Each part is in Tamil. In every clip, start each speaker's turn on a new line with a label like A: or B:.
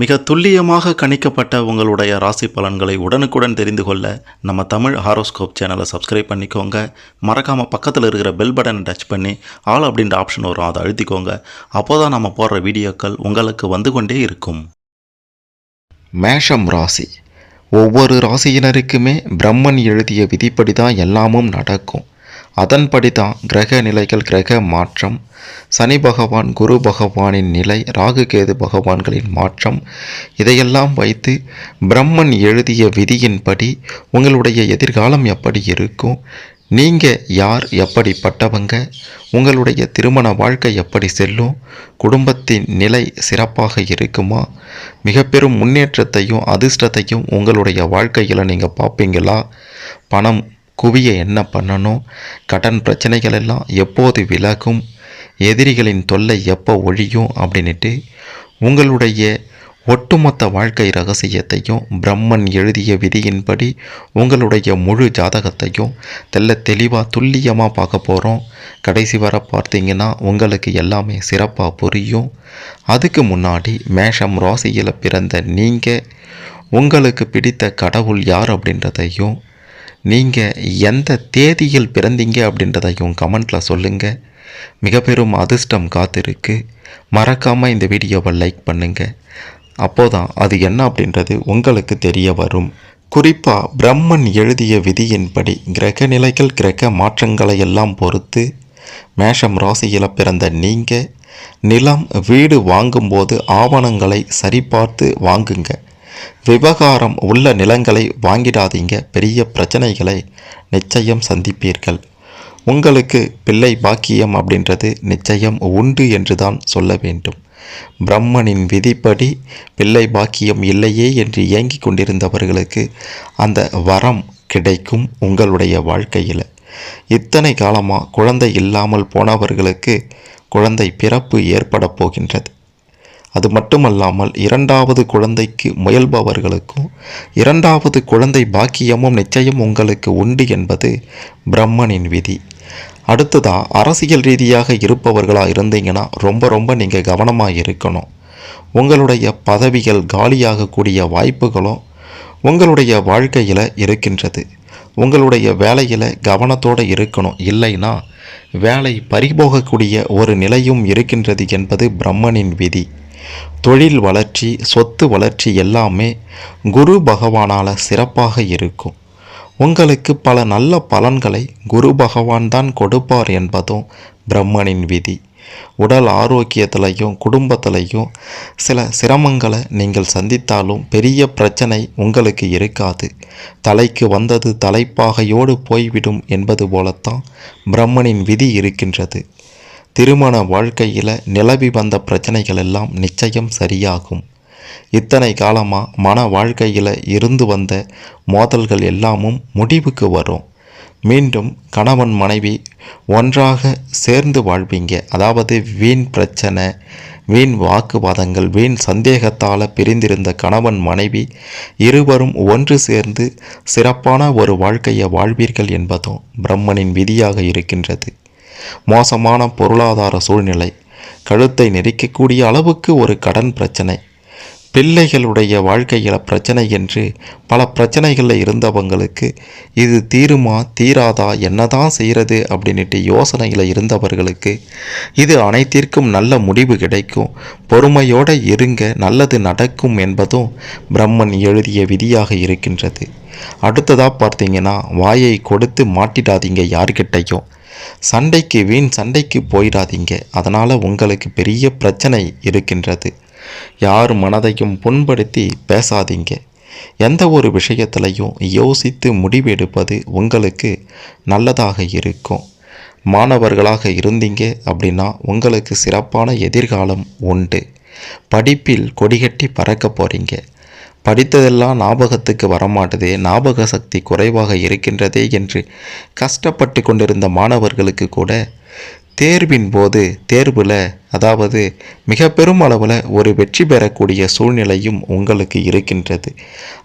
A: மிக துல்லியமாக கணிக்கப்பட்ட உங்களுடைய ராசி பலன்களை உடனுக்குடன் தெரிந்து கொள்ள நம்ம தமிழ் ஹாரோஸ்கோப் சேனலை சப்ஸ்கிரைப் பண்ணிக்கோங்க. மறக்காமல் பக்கத்தில் இருக்கிற பெல் பட்டனை டச் பண்ணி ஆல் அப்படின்ற ஆப்ஷன் வரும் அதை அழுத்திக்கோங்க. அப்போ தான் நம்ம போடுற வீடியோக்கள் உங்களுக்கு வந்து கொண்டே இருக்கும்.
B: மேஷம் ராசி. ஒவ்வொரு ராசியினருக்குமே பிரம்மன் எழுதிய விதிப்படி தான் எல்லாமும் நடக்கும். அதன்படி தான் கிரக நிலைகள் கிரக மாற்றம் சனி பகவான் குரு பகவானின் நிலை ராகு கேது பகவான்களின் மாற்றம் இதையெல்லாம் வைத்து பிரம்மன் எழுதிய விதியின்படி உங்களுடைய எதிர்காலம் எப்படி இருக்கும் நீங்கள் யார் எப்படிப்பட்டவங்க உங்களுடைய திருமண வாழ்க்கை எப்படி செல்லும் குடும்பத்தின் நிலை சிறப்பாக இருக்குமா மிக பெரும் முன்னேற்றத்தையும் அதிர்ஷ்டத்தையும் உங்களுடைய வாழ்க்கையில் நீங்கள் பார்ப்பீங்களா பணம் குவிய என்ன பண்ணணும்? கடன் பிரச்சனைகள் எல்லாம் எப்போது விலகும்? எதிரிகளின் தொல்லை எப்போ ஒழியும்? அப்படின்ட்டு உங்களுடைய ஒட்டுமொத்த வாழ்க்கை ரகசியத்தையும் பிரம்மன் எழுதிய விதியின்படி உங்களுடைய முழு ஜாதகத்தையும் தெல்ல தெளிவாக துல்லியமாக பார்க்க போகிறோம் கடைசி வர பார்த்தீங்கன்னா உங்களுக்கு எல்லாமே சிறப்பாக புரியும். அதுக்கு முன்னாடி மேஷம் ராசியில் பிறந்த நீங்கள் உங்களுக்கு பிடித்த கடவுள் யார் அப்படின்றதையும் நீங்கள் எந்த தேதியில் பிறந்தீங்க அப்படின்றதையும் கமெண்ட்டில் சொல்லுங்கள் மிக பெரும் அதிர்ஷ்டம் காத்திருக்கு. மறக்காமல் இந்த வீடியோவை லைக் பண்ணுங்கள் அப்போதான் அது என்ன அப்படின்றது உங்களுக்கு தெரிய வரும். குறிப்பாக பிரம்மன் எழுதிய விதியின்படி கிரக நிலைகள் கிரக மாற்றங்களை எல்லாம் பொறுத்து மேஷம் ராசியில் பிறந்த நீங்கள் நிலம் வீடு வாங்கும்போது ஆவணங்களை சரிபார்த்து வாங்குங்க. விவகாரம் உள்ள நிலங்களை வாங்கிடாதீங்க. பெரிய பிரச்சனைகளை நிச்சயம் சந்திப்பீர்கள். உங்களுக்கு பிள்ளை பாக்கியம் அப்படின்றது நிச்சயம் உண்டு என்று தான் சொல்ல வேண்டும். பிரம்மனின் விதிப்படி பிள்ளை பாக்கியம் இல்லையே என்று ஏங்கிக் கொண்டிருந்தவர்களுக்கு அந்த வரம் கிடைக்கும் உங்களுடைய வாழ்க்கையில். இத்தனை காலமாக குழந்தை இல்லாமல் போனவர்களுக்கு குழந்தை பிறப்பு ஏற்பட போகின்றது. அது மட்டுமல்லாமல் இரண்டாவது குழந்தைக்கு முயல்பவர்களுக்கும் இரண்டாவது குழந்தை பாக்கியமும் நிச்சயம் உங்களுக்கு உண்டு என்பது பிரம்மனின் விதி. அடுத்ததாக அரசியல் ரீதியாக இருப்பவர்களாக இருந்தீங்கன்னா ரொம்ப ரொம்ப நீங்கள் கவனமாக இருக்கணும். உங்களுடைய பதவிகள் காலியாகக்கூடிய வாய்ப்புகளும் உங்களுடைய வாழ்க்கையில் இருக்கின்றது. உங்களுடைய வேலையில் கவனத்தோடு இருக்கணும். இல்லைன்னா வேலை பறிபோகக்கூடிய ஒரு நிலையும் இருக்கின்றது என்பது பிரம்மனின் விதி. தொழில் வளர்ச்சி சொத்து வளர்ச்சி எல்லாமே குரு பகவானால் சிறப்பாக இருக்கும். உங்களுக்கு பல நல்ல பலன்களை குரு பகவான் தான் கொடுப்பார் என்பதும் பிரம்மனின் விதி. உடல் ஆரோக்கியத்திலையும் குடும்பத்திலையும் சில சிரமங்களை நீங்கள் சந்தித்தாலும் பெரிய பிரச்சனை உங்களுக்கு இருக்காது. தலைக்கு வந்தது தலைப்பாகையோடு போய்விடும் என்பது போலத்தான் பிரம்மனின் விதி இருக்கின்றது. திருமண வாழ்க்கையில் நிலவி வந்த பிரச்சனைகள் எல்லாம் நிச்சயம் சரியாகும். இத்தனை காலமாக மன வாழ்க்கையில் இருந்து வந்த மோதல்கள் எல்லாமும் முடிவுக்கு வரும். மீண்டும் கணவன் மனைவி ஒன்றாக சேர்ந்து வாழ்வீங்க. அதாவது வீண் பிரச்சனை வீண் வாக்குவாதங்கள் வீண் சந்தேகத்தால் பிரிந்திருந்த கணவன் மனைவி இருவரும் ஒன்று சேர்ந்து சிறப்பான ஒரு வாழ்க்கையை வாழ்வீர்கள் என்பதும் பிரம்மனின் விதியாக இருக்கின்றது. மோசமான பொருளாதார சூழ்நிலை. கழுத்தை நெரிக்கக்கூடிய அளவுக்கு ஒரு கடன் பிரச்சனை. பிள்ளைகளுடைய வாழ்க்கையில் பிரச்சனை என்று பல பிரச்சனைகளில் இருந்தவங்களுக்கு இது தீருமா தீராதா என்னதான் செய்கிறது அப்படின்ட்டு யோசனையில் இருந்தவர்களுக்கு இது அனைத்திற்கும் நல்ல முடிவு கிடைக்கும். பொறுமையோடு இருங்க நல்லது நடக்கும் என்பதும் பிரம்மன் எழுதிய விதியாக இருக்கின்றது. அடுத்ததாக பார்த்தீங்கன்னா வாயை கொடுத்து மாட்டிடாதீங்க யார்கிட்டையும். சண்டைக்கு வீண் சண்டைக்கு போயிடாதீங்க. அதனால் உங்களுக்கு பெரிய பிரச்சனை இருக்கின்றது. யார் மனதையும் புண்படுத்தி பேசாதீங்க. எந்த ஒரு விஷயத்திலையும் யோசித்து முடிவெடுப்பது உங்களுக்கு நல்லதாக இருக்கும். மாணவர்களாக இருந்தீங்க அப்படின்னா உங்களுக்கு சிறப்பான எதிர்காலம் உண்டு. படிப்பில் கொடிகட்டி பறக்க போகிறீங்க படித்ததெல்லாம் ஞாபகத்துக்கு வரமாட்டதே ஞாபக சக்தி குறைவாக இருக்கின்றதே என்று கஷ்டப்பட்டு கொண்டிருந்த மாணவர்களுக்கு கூட தேர்வின் போது தேர்வில் அதாவது மிக பெரும் அளவில் ஒரு வெற்றி பெறக்கூடிய சூழ்நிலையும் உங்களுக்கு இருக்கின்றது.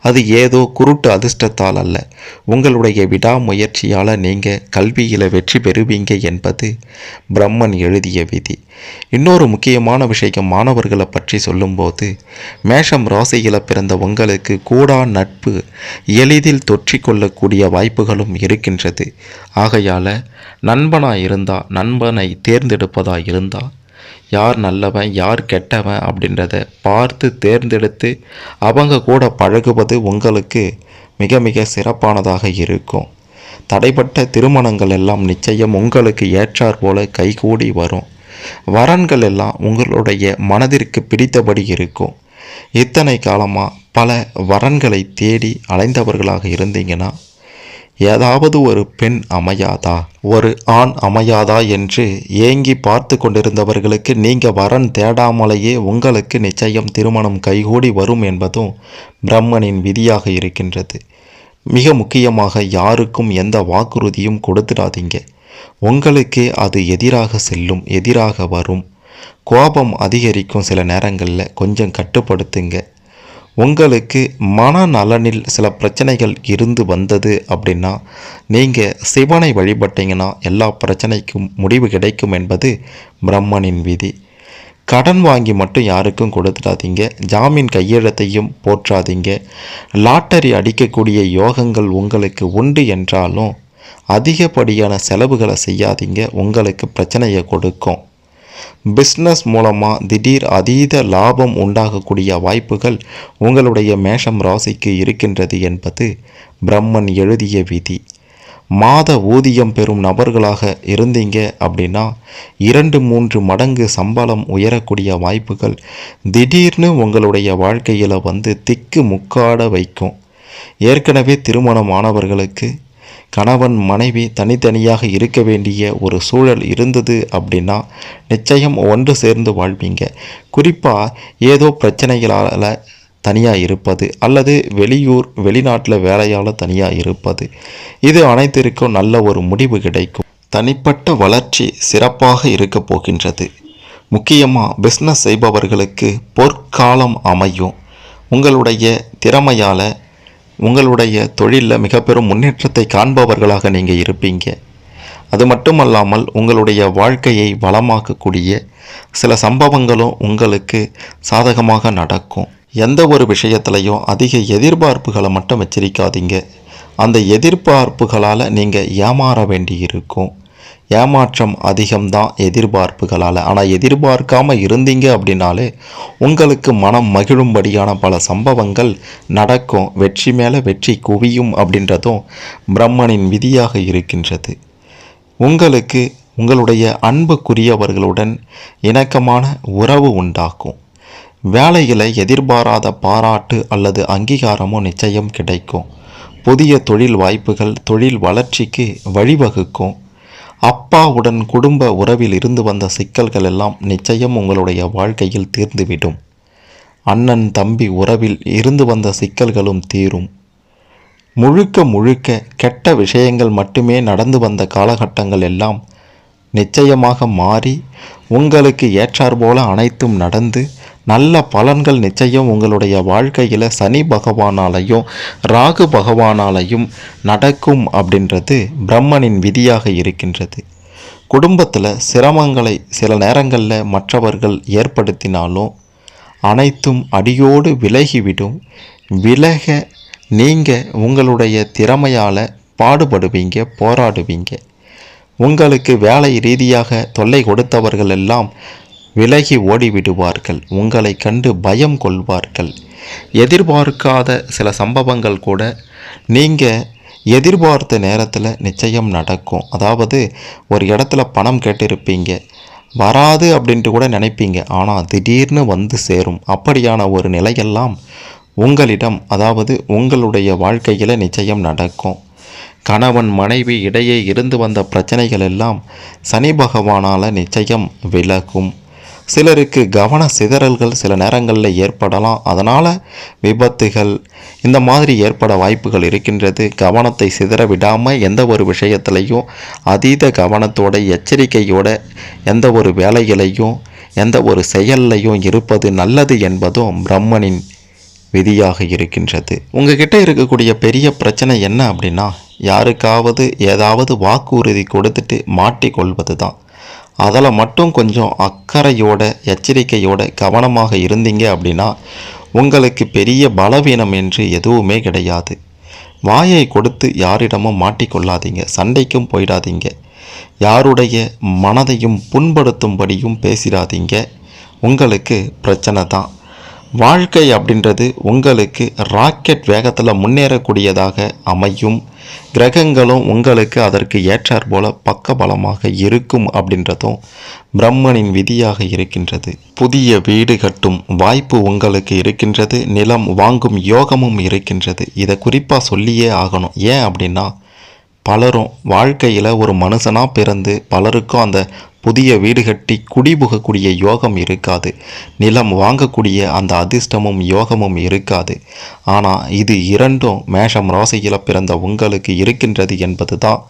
B: அது ஏதோ குருட்டு அதிர்ஷ்டத்தால் அல்ல. உங்களுடைய விடாமுயற்சியால் நீங்கள் கல்வியில் வெற்றி பெறுவீங்க என்பது பிரம்மன் எழுதிய விதி. இன்னொரு முக்கியமான விஷயம் மாணவர்களை பற்றி சொல்லும்போது மேஷம் ராசியில் பிறந்த உங்களுக்கு கூடா நட்பு எளிதில் தொற்றிக்கொள்ளக்கூடிய வாய்ப்புகளும் இருக்கின்றது. ஆகையால் நண்பனாக இருந்தால் நண்பனை தேர்ந்தெடுப்பதாக இருந்தால் யார் நல்லவன் யார் கெட்டவன் அப்படின்றத பார்த்து தேர்ந்தெடுத்து அவங்க கூட பழகுவது உங்களுக்கு மிக மிக சிறப்பானதாக இருக்கும். தடைப்பட்ட திருமணங்கள் எல்லாம் நிச்சயம் உங்களுக்கு ஏற்றாற்போல கைகூடி வரும். வரன்கள் எல்லாம் உங்களுடைய மனதிற்கு பிடித்தபடி இருக்கும். இத்தனை காலமாக பல வரன்களை தேடி அலைந்தவர்களாக இருந்தீங்கன்னா ஏதாவது ஒரு பெண் அமையாதா? ஒரு ஆண் அமையாதா என்று ஏங்கி பார்த்து கொண்டிருந்தவர்களுக்கு நீங்கள் வரன் தேடாமலேயே உங்களுக்கு நிச்சயம் திருமணம் கைகூடி வரும் என்பதும் பிரம்மனின் விதியாக இருக்கின்றது. மிக முக்கியமாக யாருக்கும் எந்த வாக்குறுதியும் கொடுத்துடாதீங்க. உங்களுக்கே அது எதிராக செல்லும் எதிராக வரும். கோபம் அதிகரிக்கும் சில நேரங்களில் கொஞ்சம் கட்டுப்படுத்துங்க. உங்களுக்கு மனநலனில் சில பிரச்சனைகள் இருந்து வந்தது அப்படின்னா நீங்கள் சிவனை வழிபட்டீங்கன்னா எல்லா பிரச்சனைக்கும் முடிவு கிடைக்கும் என்பது பிரம்மனின் விதி. கடன் வாங்கி மட்டும் யாருக்கும் கொடுத்துடாதீங்க. ஜாமீன் கையெழுத்தையும் போற்றாதீங்க. லாட்டரி அடிக்கக்கூடிய யோகங்கள் உங்களுக்கு உண்டு என்றாலும் அதிகப்படியான செலவுகளை செய்யாதீங்க உங்களுக்கு பிரச்சனையை கொடுக்கும். பிஸ்னஸ் மூலமாக திடீர் அதீத லாபம் உண்டாகக்கூடிய வாய்ப்புகள் உங்களுடைய மேஷம் ராசிக்கு இருக்கின்றது என்பது பிரம்மன் எழுதிய விதி. மாத ஊதியம் பெறும் நபர்களாக இருந்தீங்க அப்படின்னா இரண்டு மூன்று மடங்கு சம்பளம் உயரக்கூடிய வாய்ப்புகள் திடீர்னு உங்களுடைய வாழ்க்கையில் வந்து திக்கு முக்காட வைக்கும். ஏற்கனவே திருமணமானவர்களுக்கு கணவன் மனைவி தனித்தனியாக இருக்க வேண்டிய ஒரு சூழல் இருந்தது அப்படின்னா நிச்சயம் ஒன்று சேர்ந்து வாழ்வீங்க. குறிப்பாக ஏதோ பிரச்சனைகளால் தனியாக இருப்பது அல்லது வெளியூர் வெளிநாட்டில் வேலையால் தனியாக இருப்பது. இது அனைத்திற்கும் நல்ல ஒரு முடிவு கிடைக்கும். தனிப்பட்ட வளர்ச்சி சிறப்பாக இருக்க போகின்றது. முக்கியமாக பிஸ்னஸ் செய்பவர்களுக்கு பொற்காலம் அமையும். உங்களுடைய திறமையால் உங்களுடைய தொழிலில் மிக பெரும் முன்னேற்றத்தை காண்பவர்களாக நீங்கள் இருப்பீங்க. அது மட்டுமல்லாமல் உங்களுடைய வாழ்க்கையை வளமாக்கக்கூடிய சில சம்பவங்களும் உங்களுக்கு சாதகமாக நடக்கும். எந்த ஒரு விஷயத்துலையும் அதிக எதிர்பார்ப்புகளை மட்டும் வச்சிருக்காதீங்க அந்த எதிர்பார்ப்புகளால் நீங்கள் ஏமாற வேண்டி இருக்கும் ஏமாற்றம் அதிகம்தான் எதிர்பார்ப்புகளால். ஆனால் எதிர்பார்க்காமல் இருந்தீங்க அப்படின்னாலே உங்களுக்கு மனம் மகிழும்படியான பல சம்பவங்கள் நடக்கும். வெற்றி மேலே வெற்றி குவியும் அப்படின்றதும் பிரம்மனின் விதியாக இருக்கின்றது. உங்களுக்கு உங்களுடைய அன்புக்குரியவர்களுடன் இணக்கமான உறவு உண்டாக்கும். வேலையில் எதிர்பாராத பாராட்டு அல்லது அங்கீகாரமும் நிச்சயம் கிடைக்கும். புதிய தொழில் வாய்ப்புகள் தொழில் வளர்ச்சிக்கு வழிவகுக்கும். அப்பாவுடன் குடும்ப உறவில் இருந்து வந்த சிக்கல்கள் எல்லாம் நிச்சயம் உங்களுடைய வாழ்க்கையில் தீர்ந்துவிடும். அண்ணன் தம்பி உறவில் இருந்து வந்த சிக்கல்களும் தீரும். முழுக்க முழுக்க கெட்ட விஷயங்கள் மட்டுமே நடந்து வந்த காலகட்டங்கள் எல்லாம் நிச்சயமாக மாறி உங்களுக்கு ஏற்றாற்போல அனைத்தும் நடந்து நல்ல பலன்கள் நிச்சயம் உங்களுடைய வாழ்க்கையில் சனி பகவானாலையும் ராகு பகவானாலையும் நடக்கும் அப்படின்றது பிரம்மனின் விதியாக இருக்கின்றது. குடும்பத்தில் சிரமங்களை சில நேரங்களில் மற்றவர்கள் ஏற்படுத்தினாலும் அனைத்தும் அடியோடு விலகிவிடும். விலக நீங்கள் உங்களுடைய திறமையால் பாடுபடுவீங்க போராடுவீங்க. உங்களுக்கு வேலை ரீதியாக தொல்லை கொடுத்தவர்கள் எல்லாம் விலகி ஓடிவிடுவார்கள். உங்களை கண்டு பயம் கொள்வார்கள். எதிர்பார்க்காத சில சம்பவங்கள் கூட நீங்கள் எதிர்பார்த்த நேரத்தில் நிச்சயம் நடக்கும். அதாவது ஒரு இடத்துல பணம் கேட்டிருப்பீங்க. வராது அப்படின்ட்டு கூட நினைப்பீங்க. ஆனால் திடீர்னு வந்து சேரும். அப்படியான ஒரு நிலையெல்லாம் உங்களிடம் அதாவது உங்களுடைய வாழ்க்கையில் நிச்சயம் நடக்கும். கணவன் மனைவி இடையே இருந்து வந்த பிரச்சனைகள் எல்லாம் சனி பகவானால் நிச்சயம் விலகும். சிலருக்கு கவன சிதறல்கள் சில நேரங்களில் ஏற்படலாம். அதனால் விபத்துகள் இந்த மாதிரி ஏற்பட வாய்ப்புகள் இருக்கின்றது. கவனத்தை சிதற விடாமல் எந்த ஒரு விஷயத்திலையும் அதீத கவனத்தோட எச்சரிக்கையோட எந்த ஒரு வேலைகளையும் எந்த ஒரு செயல்லையும் இருப்பது நல்லது என்பதும் பிரம்மனின் விதியாக இருக்கின்றது. உங்ககிட்ட இருக்கக்கூடிய பெரிய பிரச்சனை என்ன அப்படின்னா யாருக்காவது ஏதாவது வாக்குறுதி கொடுத்துட்டு மாட்டிக்கொள்வது தான் அதில் மட்டும் கொஞ்சம் அக்கறையோட எச்சரிக்கையோட கவனமாக இருந்தீங்க அப்படின்னா உங்களுக்கு பெரிய பலவீனம் என்று எதுவுமே கிடையாது. வாயை கொடுத்து யாரிடமும் மாட்டிக்கொள்ளாதீங்க சண்டைக்கும் போயிடாதீங்க. யாருடைய மனதையும் புண்படுத்தும்படியும் பேசிடாதீங்க. உங்களுக்கு பிரச்சனை தான். வாழ்க்கை அப்படின்றது உங்களுக்கு ராக்கெட் வேகத்தில் முன்னேறக்கூடியதாக அமையும். கிரகங்களும் உங்களுக்கு அதற்கு ஏற்றாற் போல பக்கபலமாக இருக்கும் அப்படின்றதும் பிரம்மனின் விதியாக இருக்கின்றது. புதிய வீடு கட்டும் வாய்ப்பு உங்களுக்கு இருக்கின்றது. நிலம் வாங்கும் யோகமும் இருக்கின்றது. இதை குறிப்பாக சொல்லியே ஆகணும். ஏன் அப்படின்னா பலரும் வாழ்க்கையில் ஒரு மனுஷனாக பிறந்து பலருக்கும் அந்த புதிய வீடு கட்டி குடிபுகக்கூடிய யோகம் இருக்காது. நிலம் வாங்கக்கூடிய அந்த அதிர்ஷ்டமும் யோகமும் இருக்காது. ஆனால் இது இரண்டும் மேஷம் ராசியில் பிறந்த உங்களுக்கு இருக்கின்றது என்பது தான்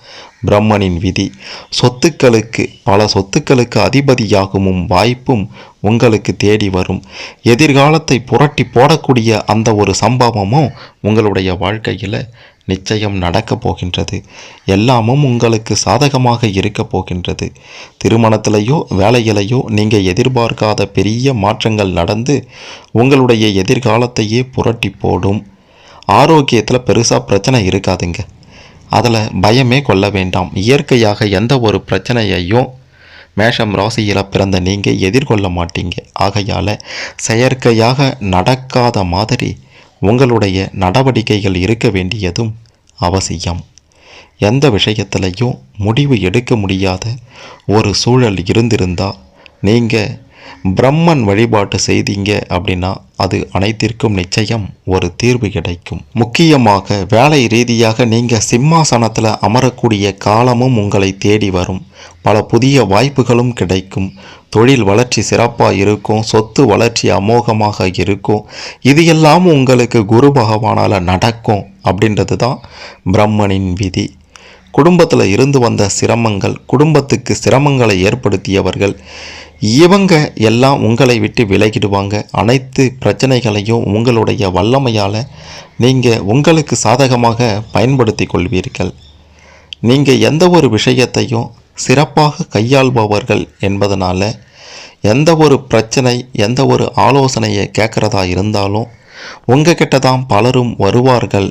B: பிரம்மனின் விதி. சொத்துக்களுக்கு பல சொத்துக்களுக்கு அதிபதியாகவும் வாய்ப்பும் உங்களுக்கு தேடி வரும். எதிர்காலத்தை புரட்டி போடக்கூடிய அந்த ஒரு சம்பவமும் உங்களுடைய வாழ்க்கையில் நிச்சயம் நடக்கப் போகின்றது. எல்லாமும் உங்களுக்கு சாதகமாக இருக்கப் போகின்றது. திருமணத்திலேயோ வேலையிலேயோ நீங்கள் எதிர்பார்க்காத பெரிய மாற்றங்கள் நடந்து உங்களுடைய எதிர்காலத்தையே புரட்டி போடும். ஆரோக்கியத்தில் பெருசாக பிரச்சனை இருக்காதுங்க. அதில் பயமே கொள்ள வேண்டாம். இயற்கையாக எந்த ஒரு பிரச்சனையையும் மேஷம் ராசியில் பிறந்த நீங்கள் எதிர்கொள்ள மாட்டீங்க. ஆகையால் செயற்கையாக நடக்காத மாதிரி உங்களுடைய நடவடிக்கைகள் இருக்க வேண்டியதும் அவசியம். எந்த விஷயத்திலையும் முடிவு எடுக்க முடியாத ஒரு சூழல் இருந்திருந்தால் நீங்கள் பிரம்மன் வழிபாட்டு செய்தீங்க அப்படின்னா அது அனைத்திற்கும் நிச்சயம் ஒரு தீர்வு கிடைக்கும். முக்கியமாக வேலை ரீதியாக நீங்கள் சிம்மாசனத்தில் அமரக்கூடிய காலமும் உங்களை தேடி வரும். பல புதிய வாய்ப்புகளும் கிடைக்கும். தொழில் வளர்ச்சி சிறப்பாக இருக்கும். சொத்து வளர்ச்சி அமோகமாக இருக்கும். இது எல்லாம் உங்களுக்கு குரு பகவானால் நடக்கும் அப்படின்றது தான் பிரம்மனின் விதி. குடும்பத்தில் இருந்து வந்த சிரமங்கள் குடும்பத்துக்கு சிரமங்களை ஏற்படுத்தியவர்கள் இவங்க எல்லாம் உங்களை விட்டு விலகிடுவாங்க. அனைத்து பிரச்சனைகளையும் உங்களுடைய வல்லமையால் நீங்கள் உங்களுக்கு சாதகமாக பயன்படுத்தி கொள்வீர்கள். நீங்கள் எந்த ஒரு விஷயத்தையும் சிறப்பாக கையாள்பவர்கள் என்பதனால் எந்த ஒரு பிரச்சனை எந்த ஒரு ஆலோசனையை கேட்குறதா இருந்தாலும் உங்ககிட்ட தான் பலரும் வருவார்கள்.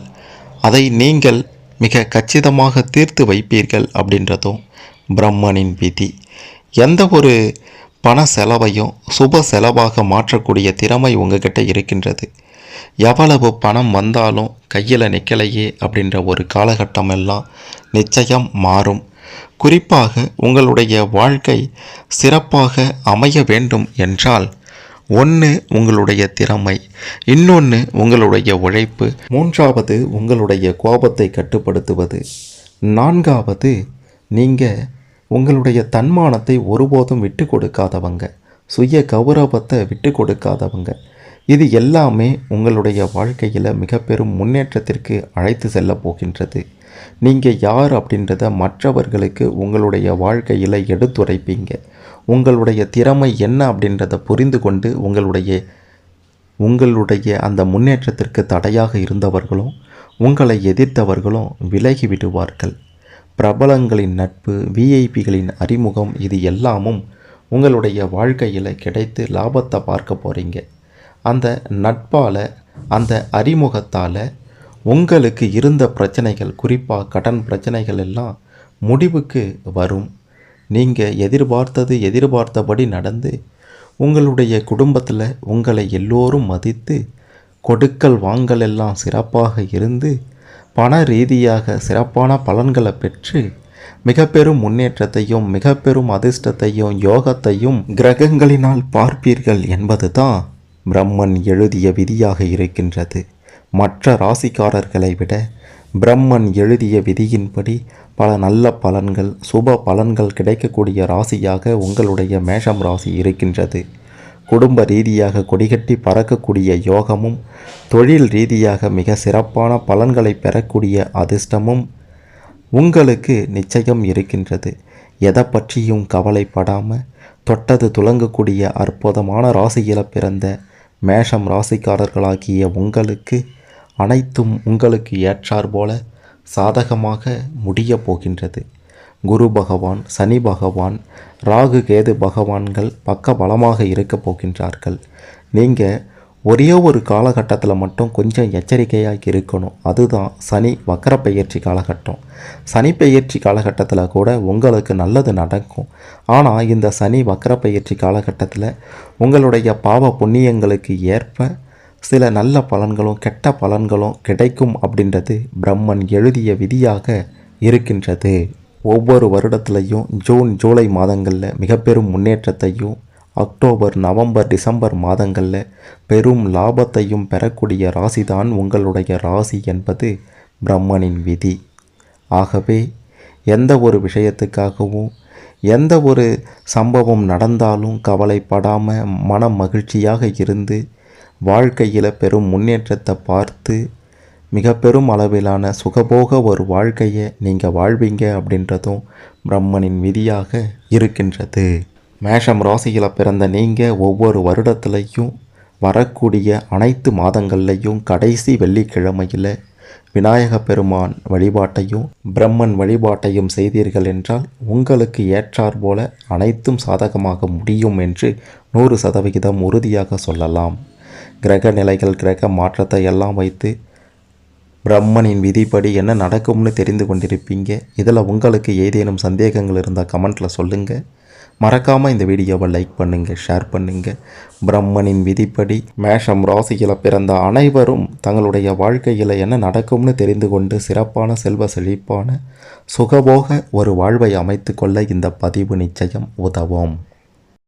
B: அதை நீங்கள் மிக கச்சிதமாக தீர்த்து வைப்பீர்கள் அப்படின்றதும் பிரம்மனின் விதி. எந்த ஒரு பண செலவையும் சுப செலவாக மாற்றக்கூடிய திறமை உங்ககிட்ட இருக்கின்றது. எவ்வளவு பணம் வந்தாலும் கையில் நிற்கலையே அப்படின்ற ஒரு காலகட்டம் எல்லாம் நிச்சயம் மாறும். குறிப்பாக உங்களுடைய வாழ்க்கை சிறப்பாக அமைய வேண்டும் என்றால் ஒன்று உங்களுடைய திறமை இன்னொன்று உங்களுடைய உழைப்பு மூன்றாவது உங்களுடைய கோபத்தை கட்டுப்படுத்துவது நான்காவது நீங்கள் உங்களுடைய தன்மானத்தை ஒருபோதும் விட்டு கொடுக்காதவங்க. சுய கௌரவத்தை விட்டு கொடுக்காதவங்க. இது எல்லாமே உங்களுடைய வாழ்க்கையில் மிக பெரும் முன்னேற்றத்திற்கு அழைத்து செல்ல போகின்றது. நீங்கள் யார் அப்படின்றத மற்றவர்களுக்கு உங்களுடைய வாழ்க்கையில் எடுத்துரைப்பீங்க. உங்களுடைய திறமை என்ன அப்படின்றத புரிந்து கொண்டு உங்களுடைய உங்களுடைய அந்த முன்னேற்றத்திற்கு தடையாக இருந்தவர்களும் உங்களை எதிர்த்தவர்களும் விலகி விடுவார்கள். பிரபலங்களின் நட்பு விஐபிகளின் அறிமுகம் இது எல்லாமும் உங்களுடைய வாழ்க்கையில் கிடைத்து லாபத்தை பார்க்க போகிறீங்க அந்த நட்பால் அந்த அறிமுகத்தால் உங்களுக்கு இருந்த பிரச்சனைகள் குறிப்பாக கடன் பிரச்சனைகள் எல்லாம் முடிவுக்கு வரும். நீங்கள் எதிர்பார்த்தது எதிர்பார்த்தபடி நடந்து உங்களுடைய குடும்பத்தில் உங்களை எல்லோரும் மதித்து கொடுக்கல் வாங்கல் எல்லாம் சிறப்பாக இருந்து பண ரீதியாக சிறப்பான பலன்களை பெற்று மிக பெரும் முன்னேற்றத்தையும் மிக பெரும் அதிர்ஷ்டத்தையும் யோகத்தையும் கிரகங்களினால் பார்ப்பீர்கள் என்பது தான் பிரம்மன் எழுதிய விதியாக இருக்கின்றது. மற்ற ராசிக்காரர்களை விட பிரம்மன் எழுதிய விதியின்படி பல நல்ல பலன்கள் சுப பலன்கள் கிடைக்கக்கூடிய ராசியாக உங்களுடைய மேஷம் ராசி இருக்கின்றது. குடும்ப ரீதியாக கொடிகட்டி பறக்கக்கூடிய யோகமும் தொழில் ரீதியாக மிக சிறப்பான பலன்களை பெறக்கூடிய அதிர்ஷ்டமும் உங்களுக்கு நிச்சயம் இருக்கின்றது. எதை பற்றியும் கவலைப்படாமல் தொட்டது துலங்கக்கூடிய அற்புதமான ராசியில் பிறந்த மேஷம் ராசிக்காரர்களாகிய உங்களுக்கு அனைத்தும் உங்களுக்கு ஏற்றாற்போல சாதகமாக முடிய போகின்றது. குரு பகவான் சனி பகவான் ராகு கேது பகவான்கள் பக்க பலமாக இருக்க போகின்றார்கள். நீங்கள் ஒரே ஒரு காலகட்டத்தில் மட்டும் கொஞ்சம் எச்சரிக்கையாக இருக்கணும். அதுதான் சனி வக்கர பயிற்சி காலகட்டம். சனி பெயர்ச்சி காலகட்டத்தில் கூட உங்களுக்கு நல்லது நடக்கும். ஆனால் இந்த சனி வக்கர பயிற்சி காலகட்டத்தில் உங்களுடைய பாவ புண்ணியங்களுக்கு ஏற்ப சில நல்ல பலன்களும் கெட்ட பலன்களும் கிடைக்கும் அப்படின்றது பிரம்மன் எழுதிய விதியாக இருக்கின்றது. ஒவ்வொரு வருடத்துலையும் ஜூன் ஜூலை மாதங்களில் மிகப்பெரும் முன்னேற்றத்தையும் அக்டோபர் நவம்பர் டிசம்பர் மாதங்களில் பெரும் லாபத்தையும் பெறக்கூடிய ராசிதான் உங்களுடைய ராசி என்பது பிரம்மனின் விதி. ஆகவே எந்த ஒரு விஷயத்துக்காகவும் எந்த ஒரு சம்பவம் நடந்தாலும் கவலைப்படாமல் மன மகிழ்ச்சியாக இருந்து வாழ்க்கையில் பெரும் முன்னேற்றத்தை பார்த்து மிக பெரும் அளவிலான சுகபோக ஒரு வாழ்க்கையை நீங்கள் வாழ்வீங்க அப்படின்றதும் பிரம்மனின் விதியாக இருக்கின்றது. மேஷம் ராசியில் பிறந்த நீங்கள் ஒவ்வொரு வருடத்துலையும் வரக்கூடிய அனைத்து மாதங்கள்லையும் கடைசி வெள்ளிக்கிழமையில் விநாயக பெருமான் வழிபாட்டையும் பிரம்மன் வழிபாட்டையும் செய்தீர்கள் என்றால் உங்களுக்கு ஏற்றார் போல அனைத்தும் சாதகமாக முடியும் என்று நூறு சதவிகிதம் உறுதியாக சொல்லலாம். கிரக நிலைகள் கிரக மாற்றத்தை எல்லாம் வைத்து பிரம்மனின் விதிப்படி என்ன நடக்கும்னு தெரிந்து கொண்டிருப்பீங்க? இதில் உங்களுக்கு ஏதேனும் சந்தேகங்கள் இருந்தால் கமெண்ட்டில் சொல்லுங்கள் மறக்காமல் இந்த வீடியோவை லைக் பண்ணுங்கள் ஷேர் பண்ணுங்கள் பிரம்மனின் விதிப்படி மேஷம் ராசியில் பிறந்த அனைவரும் தங்களுடைய வாழ்க்கையில் என்ன நடக்கும்னு தெரிந்து கொண்டு சிறப்பான செல்வ செழிப்பான சுகபோக ஒரு வாழ்வை அமைத்து கொள்ள இந்த பதிவு நிச்சயம் உதவும்.